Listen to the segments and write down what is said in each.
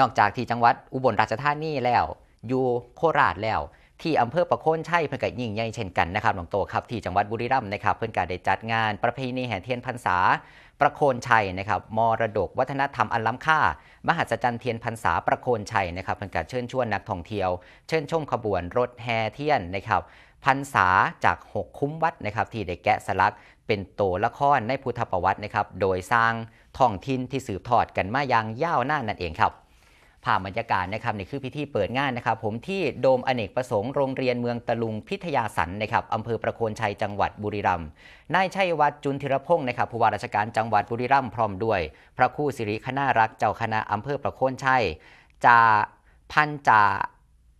นอกจากที่จังหวัดอุบลราชธานีแล้ว อยู่โคราชแล้ว ที่อำเภอประโคนชัยเพิ่อนก็ยิ่งใหญ่เช่นกันนะครับหลวงโตครับที่จังหวัดบุรีรัมย์นะครับ เพิ่อนก็ได้จัดงานประเพณีแห่เทียนพรรษา ประโคนชัยนะครับมรดกวัฒนธรรมอันล้ำค่า มหัศจรรย์เทียนพรรษาประโคนชัยนะครับ เพิ่อนก็เชิญชวนนักท่องเที่ยว เชิญชมขบวนรถแห่เทียนนะครับพรรษาจาก 6 คุ้มวัดนะครับที่ได้แกะสลักเป็นโตละครในพุทธประวัตินะครับ โดยสร้างท้องถิ่นที่สืบทอดกันมาอย่างยาวนานนั่นเองครับ ภาพบรรยากาศนะครับนี่คือพิธีเปิดงานนะครับผมที่โดมอเนกประสงค์โรงเรียนเมืองตะลุงพิทยาสันนะครับอำเภอประโคนชัยจังหวัดบุรีรัมย์นายชัยวัฒน์จุนธิรพงศ์นะครับผู้ว่าราชการจังหวัดบุรีรัมย์พร้อมด้วย พระครู่สิริคณารักษ์เจ้าคณะอำเภอประโคนชัยจาพันจ่า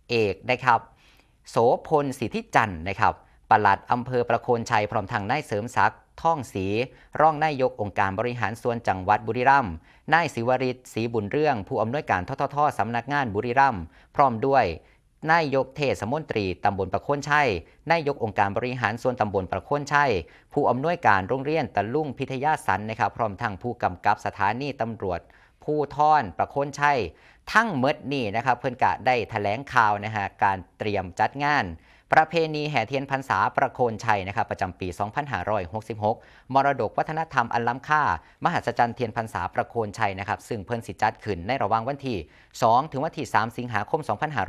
เอกนะครับโสพลสิทธิจันทร์นะครับปลัดอำเภอประโคนชัยพร้อมทางนายเสริมศักดิ์ ท่องศรีร่องนายกองค์การบริหารส่วนจังหวัดบุรีรัมย์นายศิวริศศรีบุญเรื่อง ผู้อำนวยการทททสำนักงานบุรีรัมย์พร้อมด้วยนายกเทศมนตรีตำบลประโคนชัยนายกองค์การบริหารส่วนตำบลประโคนชัยผู้อำนวยการโรงเรียนตะลุ่งพิทยาสันนะครับ พร้อมทั้งผู้กำกับสถานีตำรวจผู้ท่อนประโคนชัยทั้งเมดนี่นะครับ เพิ่อนกะได้แถลงข่าวนะฮะการเตรียมจัดงาน ประเพณีแห่เทียนพรรษาประโคนชัยนะครับประจำปี 2566 มรดกวัฒนธรรมอันล้ำค่า มหัศจรรย์เทียนพรรษาประโคนชัยนะครับซึ่งเพิ่นสิจัดขึ้นในระหว่างวันที่ 2 ถึงวันที่ 3 สิงหาคม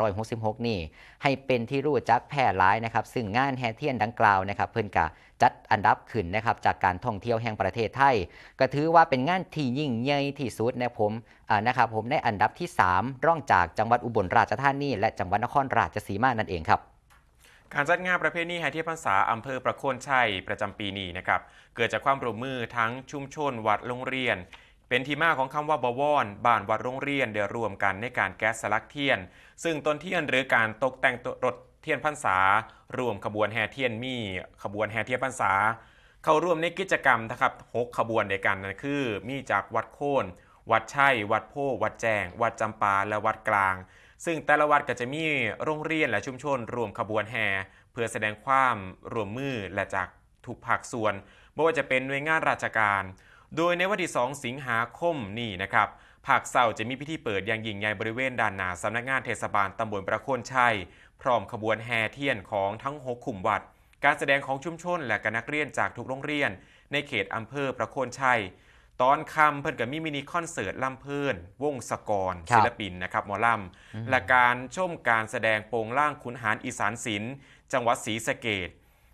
2566 นี่ให้เป็นที่รู้จักแพร่หลายนะครับซึ่งงานแห่เทียนดังกล่าวนะครับเพิ่นกะจัดอันดับขึ้นนะครับจากการท่องเที่ยวแห่งประเทศไทย ก็ถือว่าเป็นงานที่ยิ่งใหญ่ที่สุดนะผมนะครับผมในอันดับที่ 3 ร่องจากจังหวัดอุบลราชธานีและจังหวัดนครราชสีมานั่นเองครับ การจัดงานประเพณีแห่เทียนพรรษาอำเภอประโคนชัยประจำปีนี้นะครับเกิดจากความร่วมมือทั้งชุมชนวัดโรงเรียน เป็นที่มาของคำว่าบวรบ้านวัดโรงเรียนเดียวรวมกันในการแก๊สสลักเทียน ซึ่งต้นเทียนหรือการตกแต่งรถเทียนพรรษารวมขบวนแห่เทียนมีขบวนแห่เทียนพรรษา เข้าร่วมในกิจกรรมนะครับหกขบวนด้วยกันนั่นคือ มีจากวัดโค่นวัดชัยวัดโพวัดแจง วัดจำปาและวัดกลาง ซึ่งแต่ละวัดก็จะมีโรงเรียนและชุมชนรวมขบวนแห่เพื่อแสดงความร่วมมือและจากทุกภาคส่วนไม่ว่าจะเป็นหน่วยงานราชการ โดยในวันที่ 2 สิงหาคมนี่นะครับภาคเศร้าจะมีพิธีเปิดอย่างยิ่งใหญ่บริเวณด้านหน้าสำนักงานเทศบาลตำบลประโคนชัย พร้อมขบวนแห่เทียนของทั้ง 6 ขุมวัด การแสดงของชุมชนและกนักเรียนจากทุกโรงเรียน ในเขตอำเภอประโคนชัย ตอนคำเพิ่นกับมีมินิคอนเสิร์ตลำเพลินวงสกรครับศิลปินนะครับหมอลำและการชมการแสดงโปรงล่างขุนหารอีสานศิลป์จังหวัดศรีสะเกด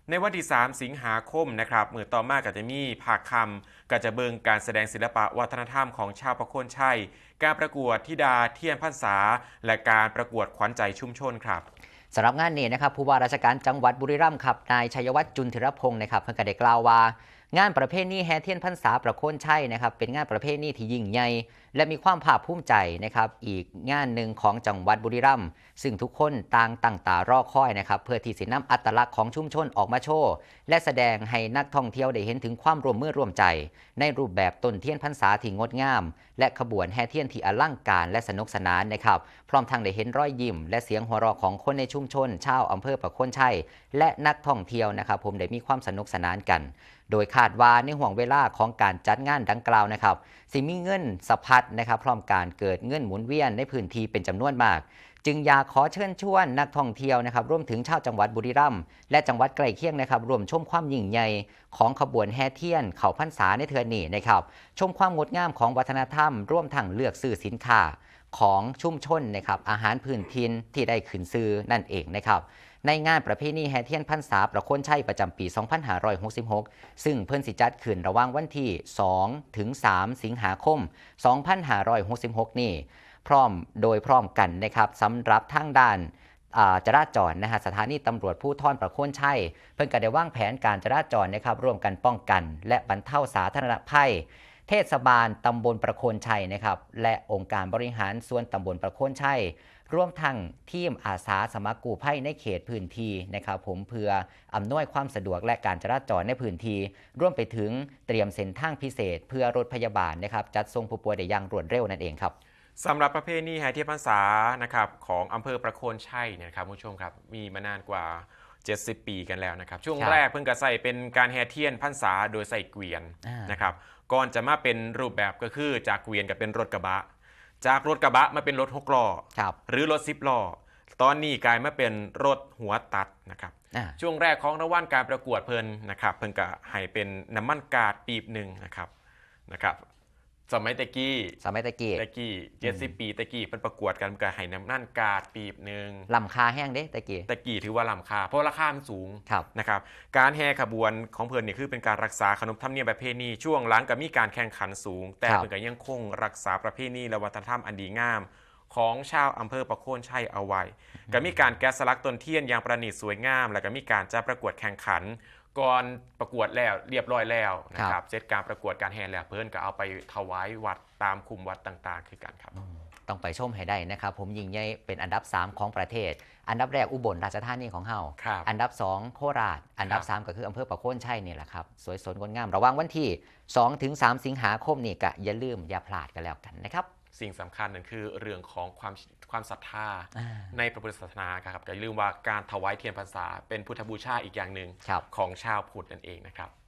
ในวันที่ 3 สิงหาคมนะครับมือต่อมาก็จะมีภาคคำก็จะเบิงการแสดงศิลปะวัฒนธรรมของชาวประโคนชัย การประกวดธิดาเทียนพรรษา และการประกวดขวัญใจชุมชนครับ สำหรับงานนี้นะครับผู้ว่าราชการจังหวัดบุรีรัมย์ครับนายชัยวัฒน์จุนธิรพงศ์นะครับเพิ่นก็ได้กล่าวว่า งานประเพณีแห่เทียนพรรษาประโคนชัยนะครับ เป็นงานประเพณีที่ยิ่งใหญ่และมีความภาคภูมิใจนะครับ อีกงานหนึ่งของจังหวัดบุรีรัมย์ซึ่งทุกคนต่างตั้งตารอคอยนะครับ เพื่อที่สิน้ำอัตลักษณ์ของชุมชนออกมาโชว์และแสดงให้นักท่องเที่ยวได้เห็นถึงความร่วมมือร่วมใจ ในรูปแบบต้นเทียนพรรษาที่งดงาม และขบวนแห่เทียนที่อลังการและสนุกสนานนะครับ พร้อมทั้งได้เห็นรอยยิ้มและเสียงหัวเราะของคนในชุมชนชาวอำเภอประโคนชัยและนักท่องเที่ยวนะครับ ผมได้มีความสนุกสนานกัน โดยคาดว่าในห่วงเวลาของการจัดงานดังกล่าวนะครับสิมีเงินสะพัดนะครับ พร้อมการเกิดเงินหมุนเวียนในพื้นที่เป็นจำนวนมาก จึงอยากขอเชิญชวนนักท่องเที่ยวนะครับร่วมถึงชาวจังหวัดบุรีรัมย์และจังหวัดใกล้เคียงนะครับรวมชมความยิ่งใหญ่ของขบวนแห่เทียน เขาพรรษาในเทือนนี้นะครับ ชมความงดงามของวัฒนธรรม ร่วมทั้งเลือกซื้อสินค้า ของชุมชนนะครับอาหารพื้นถิ่นที่ได้ขึ้นซื้อนั่นเองนะครับในงานประเพณีแห่เทียนพรรษาประโคนชัยประจำปี 2566 ซึ่งเพิ่นสิจัดขึ้นระหว่างวันที่ 2 ถึง 3 สิงหาคม 2566 นี่พร้อมโดยพร้อมกันนะครับสำหรับทางด้านจราจรนะฮะสถานีตำรวจผู้ท่อนประโคนชัย เพิ่นก็ได้วางแผนการจราจรนะครับร่วมกันป้องกัน และบรรเทาสาธารณภัย เทศบาลตำบลประโคนชัยนะครับและองค์การบริหารส่วนตำบลประโคนชัยร่วมทั้งทีมอาสาสมัครกู้ภัยในเขตพื้นที่นะครับผมเพื่ออำนวยความสะดวกและการจราจรในพื้นที่ร่วมไปถึงเตรียมเส้นทางพิเศษ เพื่อรถพยาบาลนะครับจัดส่งผู้ป่วยได้อย่างรวดเร็วนั่นเองครับสำหรับประเพณีแห่เทียนพรรษานะครับของอำเภอประโคนชัยเนี่ยนะครับคุณผู้ชมครับมีมานานกว่า 70 ปีกันแล้วนะครับ ช่วงครับแรกเพิ่งกระใส่เป็นการแห่เทียนพรรษาโดยใส่เกวียนอ่านนะครับก่อนจะมาเป็นรูปแบบก็คือจากเกวียนกับเป็นรถกระบะ จากรถกระบะมาเป็นรถหกล้อครับหรือรถสิบล้อตอนนี้กลายมาเป็นรถหัวตัดนะครับอ่าช่วงแรกของรางวัลการประกวดเพลินนะครับ เพิ่นก็ให้เป็นน้ำมันกาดปีบหนึ่งนะครับนะครับ สมัยตะกี้สมัยตะกี้ตะกี้เจ็ดสิบปีตะกี้เพิ่นประกวดกันก็ให้น้ำมันกาดปีบหนึ่งลำคาแห้งเด้ตะกี้ตะกี้ถือว่าล้ำค่าเพราะราคามันสูงครับนะครับการแห่ขบวนของเพิ่นนี่คือเป็นการรักษาขนบธรรมเนียมประเพณีช่วงหลังก็มีการแข่งขันสูง แต่ครับเพิ่นก็ยังคงรักษาประเพณีและวัฒนธรรมอันดีงาม ของชาวอำเภอประโคนชัยเอาไว้ก็มีการแกะสลักต้นเทียนอย่างประณีตสวยงาม แล้วก็มีการจัดประกวดแข่งขัน ก่อนประกวดแล้วเรียบร้อยแล้วนะคครัรับบเสร็จการประกวดการแห่แล้วเพิ่นก็เอาไปถวายวัดตามคุมวัดต่างๆ คือกันครับต้องไปชมให้ได้นะครับ ผมยิงใหญ่เป็นอันดับ 3 ของประเทศ อันดับแรกอุบลราชธานีของเฮาครับอันดับ 2 โคราช อันดับครับ3ก็คืออำเภอประโคนชัยนี่แหละครับ สวยสดงดงาม ระหว่างวันที่2ถึง3สิงหาคมนี่ก็อย่าลืมอย่าพลาดกันแล้วกันนะครับ สิ่งสำคัญนั่นคือเรื่องของความความศรัทธาอ่าในพระพุทธศาสนาครับอย่าลืมว่าการถวายเทียนพรรษาเป็นพุทธบูชาอีกอย่างหนึ่งครับของชาวพุทธนั่นเองนะครับ